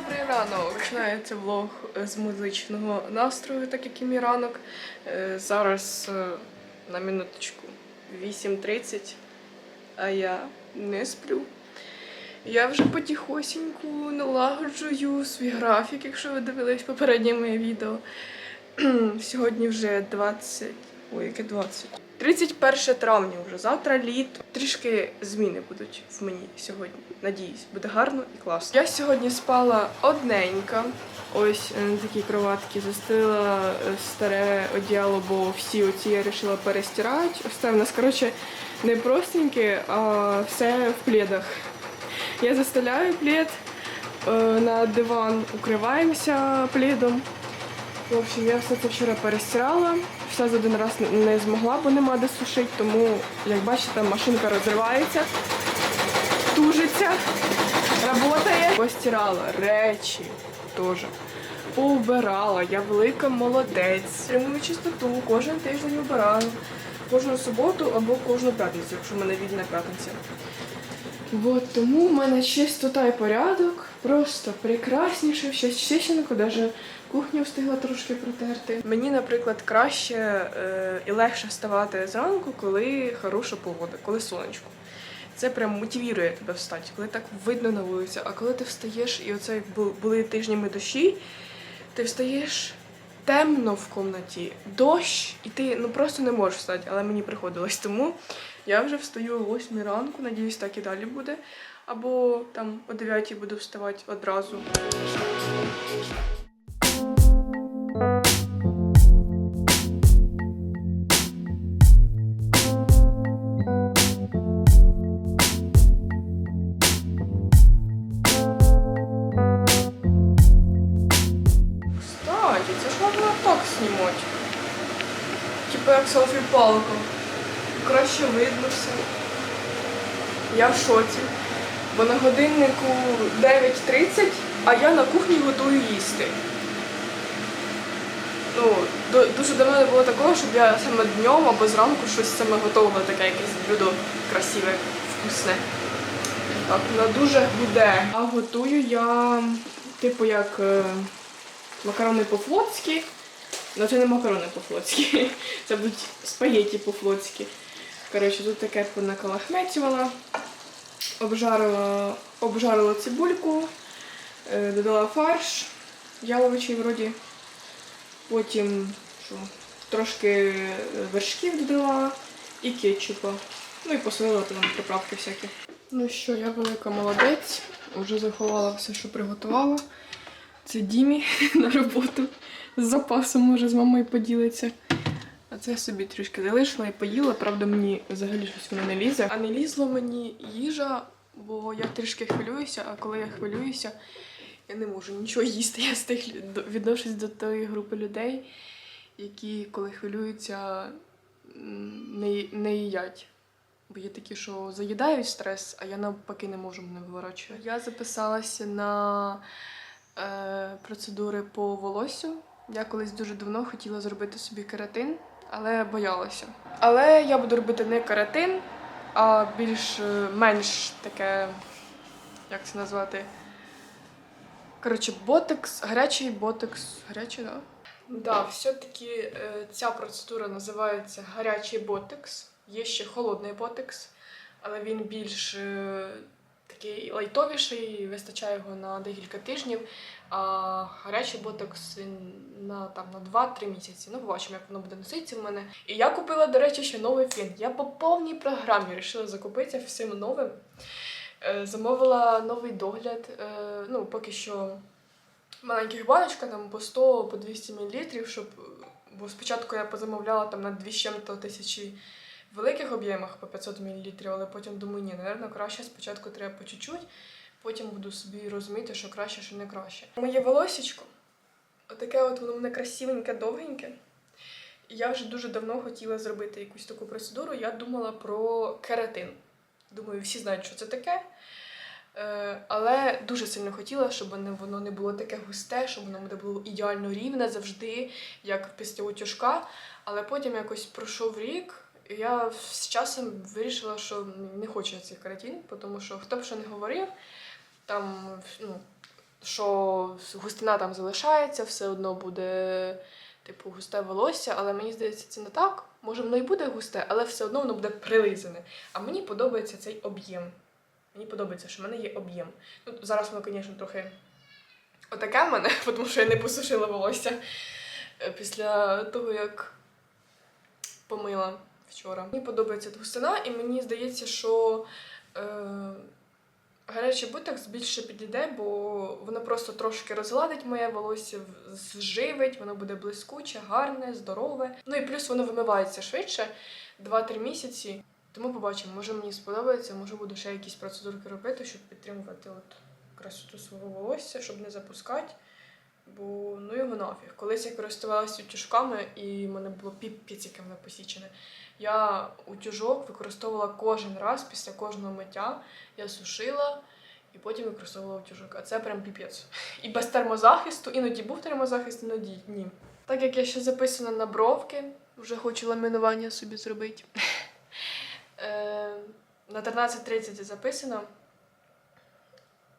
Добрий ранок! Починається влог з музичного настрою, так як і мій ранок. Е, Зараз е, на минуточку 8.30, а я не сплю. Я вже потихосеньку налагоджую свій графік, якщо ви дивились попереднє моє відео. Сьогодні вже 20. Ой, яке 20? 31 травня вже завтра літо. Трішки зміни будуть в мені сьогодні. Надіюсь, буде гарно і класно. Я сьогодні спала одненька. Ось е, на такій кроватці застелила е, старе одіяло, бо всі оці я вирішила перестирати. Ось це в нас, коротше, не простеньке, а все в пледах. Я застеляю плед е, на диван, укриваємося пледом. В общем, я все це вчора перестирала. Все за один раз не- змогла, бо нема де сушити, тому, як бачите, машинка розривається, тужиться, працює. Постирала речі теж. Поубирала, я велика молодець. Прямую чистоту, кожен тиждень вбираю. Кожну суботу або кожну п'ятницю, якщо в мене вільна п'ятниця. Вот, тому в мене чистота і порядок просто прекрасніше, ще чищенко, навіть кухню встигла трошки протерти. Мені, наприклад, краще е, і легше вставати зранку, коли хороша погода, коли сонечко. Це прям мотивує тебе встати, коли так видно на вулиці. А коли ти встаєш, і оце були тижнями дощі, ти встаєш темно в кімнаті, дощ, і ти ну просто не можеш встати, але мені приходилось. Тому я вже встаю о 8 ранку, надіюсь, так і далі буде. Або там о 9 буду вставати одразу. Кстати, це ж можна так знімати. Типу як селфі-палка. Краще видно все. Я в шоці. Бо на годиннику 9.30, а я на кухні готую їсти. Ну, дуже давно не було такого, щоб я саме днем або зранку щось саме готувала, таке якесь блюдо красиве, вкусне. Так, вона дуже гуде. А готую я, типу, як е, макарони по-флотськи. Ну це не макарони по-флотськи, це будуть спагетті по-флотськи. Коротше, тут таке понакалахметювала, обжарила, обжарила цибульку, е, додала фарш яловичий вроді. Потім що, трошки е, вершків додала і кетчупа. Ну і посолила там приправки всякі. Ну що, я велика молодець. Вже заховала все, що приготувала. Це Дімі на роботу. З запасом може з мамою поділиться. А це собі трішки залишила і поїла. Правда, мені взагалі щось воно не лізе. А не лізло мені їжа, бо я трішки хвилююся, а коли я хвилююся, я не можу нічого їсти. Я з тих відношусь до тої групи людей, які, коли хвилюються, не, не їдять. Бо є такі, що заїдають стрес, а я навпаки не можу мене виворачувати. Я записалася на е, процедури по волосю. Я колись дуже давно хотіла зробити собі кератин, але боялася. Але я буду робити не кератин, а більш е, таке, як це назвати? Коротше, ботекс, гарячий ботекс. Гарячий. Да? Да, все-таки е, ця процедура називається гарячий ботекс. Є ще холодний ботекс, але він більш е, такий лайтовіший, вистачає його на декілька тижнів. А гарячий ботокс на там на 2-3 місяці. Ну, побачимо, як воно буде носитися в мене. І я купила, до речі, ще новий фін. Я по повній програмі вирішила закупитися всім новим. Е, Замовила новий догляд. Е, Ну, поки що маленьких баночка там по 100 по 200 мл, щоб. Бо спочатку я позамовляла там на 2 чим-то тисячі великих об'ємах по 500 мл, але потім думаю, ні, напевно, краще спочатку треба по чуть-чуть, потім буду собі розуміти, що краще, що не краще. Моє волосічко, отаке от воно мене красивеньке, довгеньке. Я вже дуже давно хотіла зробити якусь таку процедуру. Я думала про кератин. Думаю, всі знають, що це таке. Е, але дуже сильно хотіла, щоб воно не було таке густе, щоб воно було ідеально рівне завжди, як після утюжка. Але потім якось пройшов рік, я з часом вирішила, що не хочу я цей тому що хто б що не говорив, там ну, що густина там залишається, все одно буде, типу, густе волосся, але мені здається, це не так. Може, воно і буде густе, але все одно воно буде прилизане. А мені подобається цей об'єм. Мені подобається, що в мене є об'єм. Ну, зараз воно, звісно, трохи отаке в мене, тому що я не посушила волосся е, після того, як помила вчора. Мені подобається густина, і мені здається, що е, гарячий бутекс більше підійде, бо воно просто трошки розгладить моє волосся, зживить, воно буде блискуче, гарне, здорове. Ну і плюс воно вимивається швидше 2-3 місяці. Тому побачимо, може мені сподобається, може буду ще якісь процедурки робити, щоб підтримувати от красоту свого волосся, щоб не запускати. Бо ну його нафіг. Колись я користувалася утюжками, і в мене було яке воно посічене. Я утюжок використовувала кожен раз після кожного миття. Я сушила і потім використовувала утюжок. А це прям піпець. І без термозахисту, іноді був термозахист, іноді ні. Так як я ще записана на бровки, вже хочу ламінування собі зробити. Е, На 13.30 записано.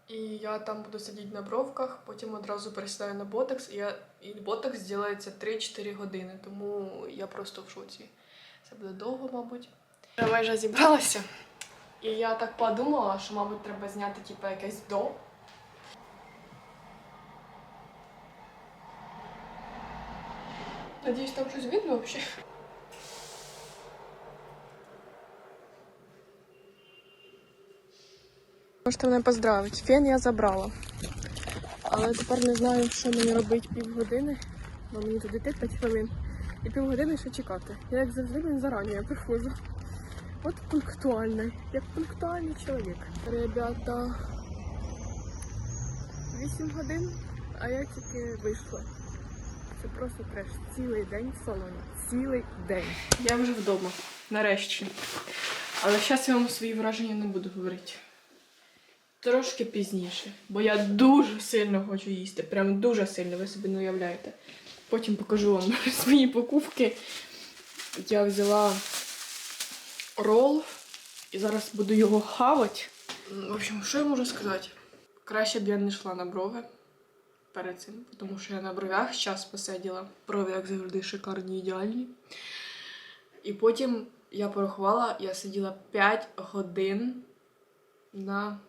І я там буду сидіти на бровках, потім одразу пересідаю на ботекс, і, я, і ботекс зробиться 3-4 години, тому я просто в шоці. Це буде довго, мабуть. Я майже зібралася. І я так подумала, що, мабуть, треба зняти типу, якесь до. Надіюсь, там щось видно взагалі. Можете мене поздравити. Фен я забрала. Але тепер не знаю, що мені робити півгодини, бо мені туди йти 5 хвилин. І півгодини ще чекати. Я як завжди блін, зарані я приходжу. От пунктуальний, як пунктуальний чоловік. Ребята, 8 годин, а я тільки вийшла. Це просто треш. Цілий день в салоні. Цілий день. Я вже вдома. Нарешті. Але зараз я вам свої враження не буду говорити. Трошки пізніше, бо я дуже сильно хочу їсти. Прям дуже сильно, ви собі не уявляєте. Потім покажу вам свої покупки. Я взяла рол і зараз буду його хавати. В общем, що я можу сказати? Краще б я не йшла на брови перед цим, тому що я на бровях час посиділа. Брови, як завжди, шикарні, ідеальні. І потім я порахувала, я сиділа 5 годин на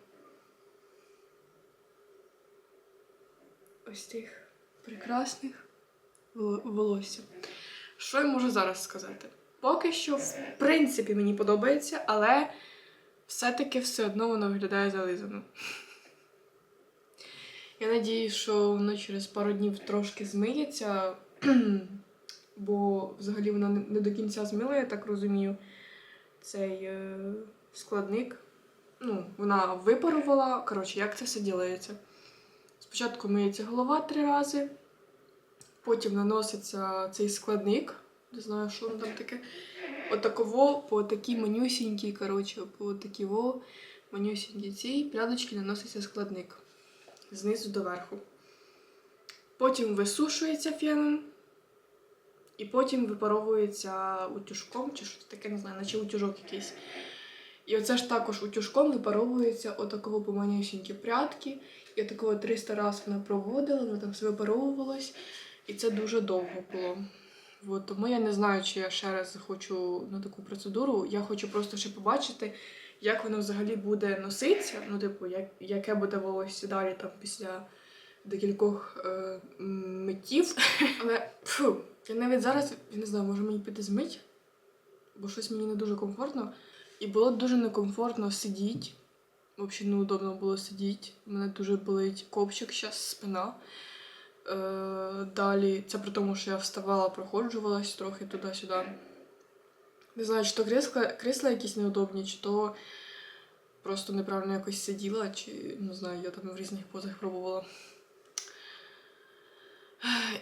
ось тих прекрасних волосся. Що я можу зараз сказати? Поки що, в принципі, мені подобається, але все-таки все одно воно виглядає зализано. Я надіюсь, що воно через пару днів трошки змиється, бо взагалі воно не- до кінця змило, я так розумію, цей е, складник. Ну, вона випарувала. Коротше, як це все ділається? Спочатку миється голова три рази, потім наноситься цей складник. Не знаю, що воно там таке. Отаково по такій манюсінькій, коротше, по такій во манюсінькій цій прядочці наноситься складник знизу до верху. Потім висушується феном, і потім випаровується утюжком, чи щось таке, не знаю, наче утюжок якийсь. І оце ж також утюжком випаровується отаково по манюсінькі прядки. Я такого 300 разів вона проводила, воно там все випаровувалось, і це дуже довго було. От, тому я не знаю, чи я ще раз захочу на таку процедуру. Я хочу просто ще побачити, як воно взагалі буде носитися. Ну, типу, як, яке буде волосся далі там після декількох е, миттів. Але фу, я навіть зараз я не знаю, може мені піти змить, бо щось мені не дуже комфортно. І було дуже некомфортно сидіти. Взагалі неудобно було сидіти. У мене дуже болить копчик, зараз спина. Е, далі, це при тому, що я вставала, проходжувалась трохи туди-сюди. Не знаю, чи то крісла, крісла якісь неудобні, чи то просто неправильно якось сиділа, чи не знаю, я там в різних позах пробувала.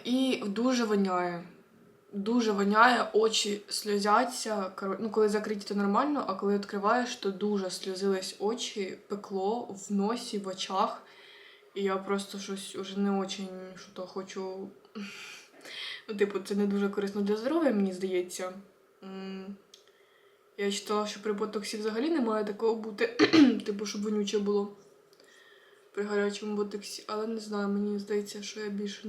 І дуже воняє. Дуже воняє, очі сльозяться. Ну, коли закриті, то нормально, а коли відкриваєш, то дуже сльозились очі, пекло в носі, в очах. І я просто щось уже не очень що то хочу. Ну, типу, це не дуже корисно для здоров'я, мені здається. Я читала, що при ботоксі взагалі не має такого бути, типу, щоб вонюче було. при гарячому ботексі, але не знаю, мені здається, що я більше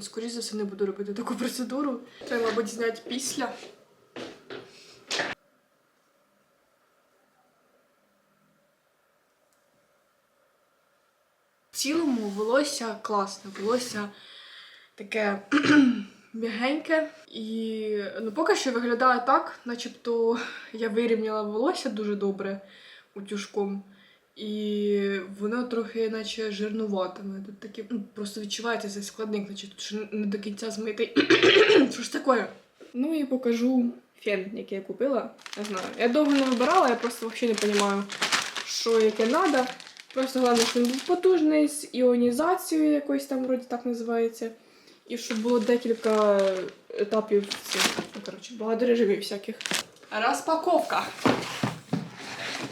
скоріше за все не буду робити таку процедуру. Треба, мабуть, зняти після. Цілому волосся класне, волосся таке м'ягеньке. І ну, поки що виглядає так, начебто я вирівняла волосся дуже добре утюжком. І воно трохи наче жирнуватиме. Тут таке, ну, просто відчувається цей складник, наче тут не до кінця змитий. Що ж таке? Ну і покажу фен, який я купила. Не знаю. Я довго не вибирала, я просто взагалі не розумію, що яке треба. Просто головне, щоб він був потужний з іонізацією якоюсь там вроді так називається. І щоб було декілька етапів цих, ну, коротше, багато режимів всяких. Розпаковка.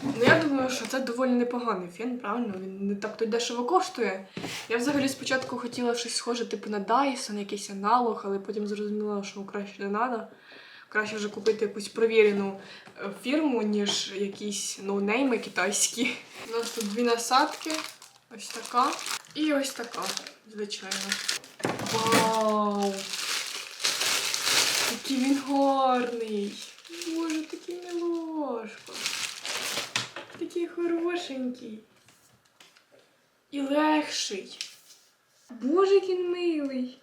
Ну, я думаю, що це доволі непоганий фен, правильно? Він не так то дешево коштує. Я взагалі спочатку хотіла щось схоже, типу на Dyson, якийсь аналог, але потім зрозуміла, що краще не треба. Краще вже купити якусь провірену е, фірму, ніж якісь ноунейми китайські. У нас тут дві насадки. Ось така. І ось така, звичайно. Вау! Який він гарний! Боже, такий милошка. Такий хорошенький. І легший. Боже, який милий.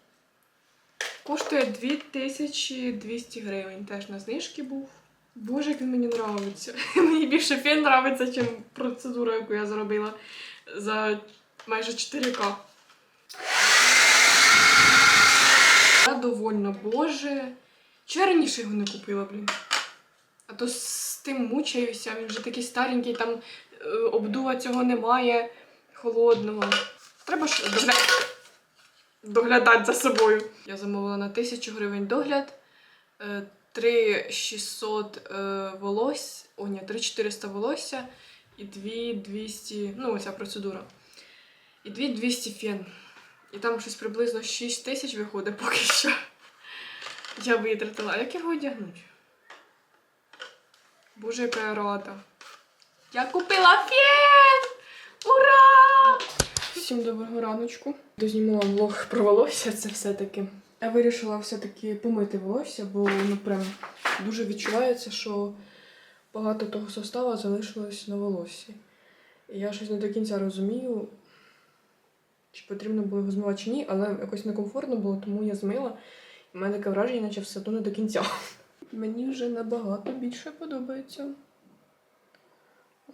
Коштує 2200 гривень. Теж на знижки був. Боже, як він мені нравиться. Мені більше фен нравиться, ніж процедура, яку я зробила за майже 4К. Я довольна, боже. Чого я раніше його не купила, блін? А то з тим мучаюся, він вже такий старенький, там е, обдува цього немає холодного. Треба ж. Доглядати за собою. Я замовила на 1000 гривень догляд, е, 3600 е, волосся, о ні, 3400 волосся і 2200, ну оця процедура. І 2200 фен. І там щось приблизно 6 тисяч виходить поки що. Я витратила. А як його одягнути? Боже, яка я рада. Я купила фен! Ура! Всім доброго раночку. Дознімала влог про волосся, це все-таки. Я вирішила все-таки помити волосся, бо ну прям дуже відчувається, що багато того состава залишилось на волоссі. І я щось не до кінця розумію, чи потрібно було його змивати чи ні, але якось некомфортно було, тому я змила. У мене таке враження, наче все одно не до кінця. Мені вже набагато більше подобається.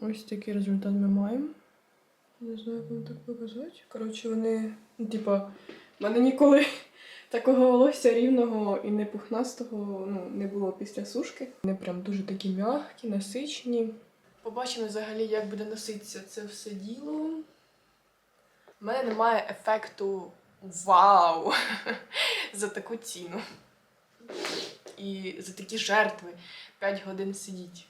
Ось такий результат ми маємо. Не знаю, як вам так показати. Коротше, вони, типа, в мене ніколи такого волосся рівного і не пухнастого ну, не було після сушки. Вони прям дуже такі м'які, насичені. Побачимо взагалі, як буде носитися це все діло. У мене немає ефекту вау за таку ціну. І за такі жертви 5 годин сидіть.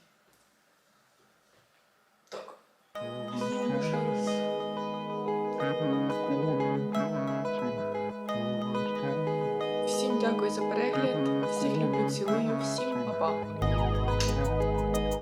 всего ее